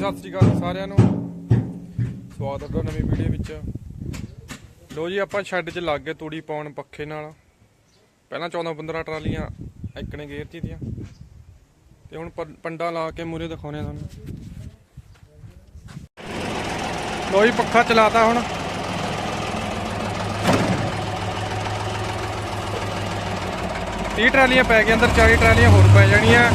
ਸਤਿ ਸ੍ਰੀ ਅਕਾਲ ਸਾਰਿਆਂ ਨੂੰ। ਸਵਾਗਤ ਹੈ ਤੁਹਾਡਾ ਨਵੀਂ ਵੀਡੀਓ ਵਿੱਚ। ਲੋ ਜੀ, ਆਪਾਂ ਸ਼ੈੱਡ 'ਚ ਲੱਗ ਗਏ ਤੂੜੀ ਪਾਉਣ ਪੱਖੇ ਨਾਲ। ਪਹਿਲਾਂ 14 15 ਟਰਾਲੀਆਂ ਇੱਕ ਇੱਕਣੇ ਗੇਰਤੀ ਦੀਆਂ ਤੇ ਹੁਣ ਪੰ- ਪੰਡਾ ਲਾ ਕੇ ਮੂਰੇ ਦਿਖਾਉਣੇ ਤੁਹਾਨੂੰ। ਲੋ ਜੀ, ਪੱਖਾ ਚਲਾਤਾ ਹੁਣ। ਤੀਹ ਟਰਾਲੀਆਂ ਪੈ ਗਈਆਂ, ਅੰਦਰ 40 ਟਰਾਲੀਆਂ ਹੋਰ ਪੈ ਜਾਣੀਆਂ।